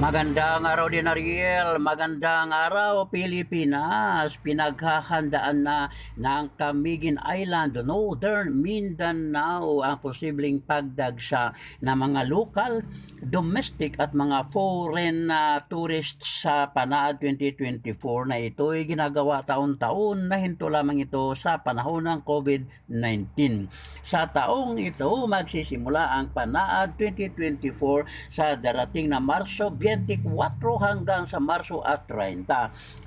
Magandang araw din Ariel, magandang araw Pilipinas. Pinaghahandaan na ng Camiguin Island, Northern Mindanao ang posibleng pagdagsa ng mga local, domestic at mga foreign na tourists sa Panaad 2024 na ito ay ginagawa taon-taon na hinto lamang ito sa panahon ng COVID-19. Sa taong ito magsisimula ang Panaad 2024 sa darating na Marso 24 hanggang sa Marso at 30.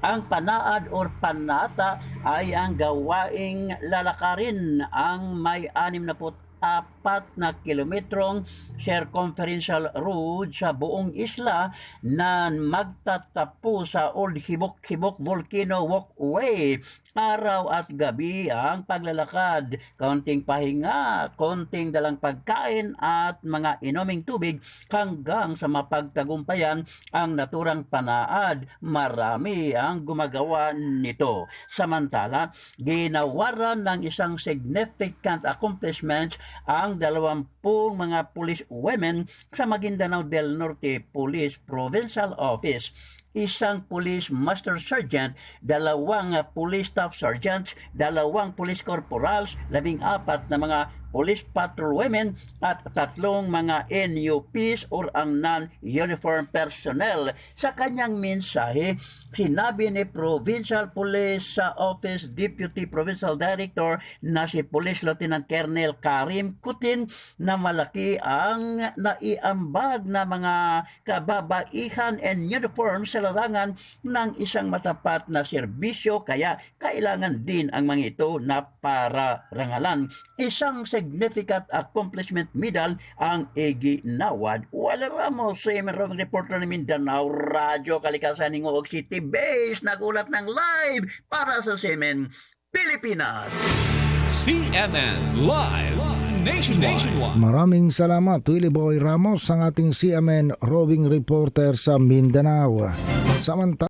Ang Panaad or Panata ay ang gawaing lalakarin ang may 64 apat na kilometrong circumferential road sa buong isla na magtatapo sa Old Hibok-Hibok Volcano Walkway. Araw at gabi ang paglalakad, kaunting pahinga, konting dalang pagkain at mga inuming tubig hanggang sa mapagtagumpayan ang naturang panaad. Marami ang gumagawa nito. Samantala, ginawaran ng isang significant accomplishment ang dalawampung mga police women sa Maguindanao del Norte Police Provincial Office. Isang police master sergeant, dalawang police staff sergeants, dalawang police corporals, labing apat na mga police patrol women at tatlong mga NUPs or ang non-uniform personnel. Sa kanyang mensahe, sinabi ni Provincial Police Office Deputy Provincial Director na si Police Lieutenant Colonel Karim Kutin na malaki ang naiambag na mga kababaihan and uniform sa larangan ng isang matapat na serbisyo kaya kailangan din ang mga ito na para rangalan. Isang significant accomplishment medal ang iginawad. Wala mo sa Emerald Reporter ng Mindanao, Radyo Kalikasan ng Uog City Base, nagulat ng live para sa Semen, Pilipinas. CNN Live Nationwide. Maraming salamat Willie Boy Ramos ang ating CMN roving reporter sa Mindanao. Samantala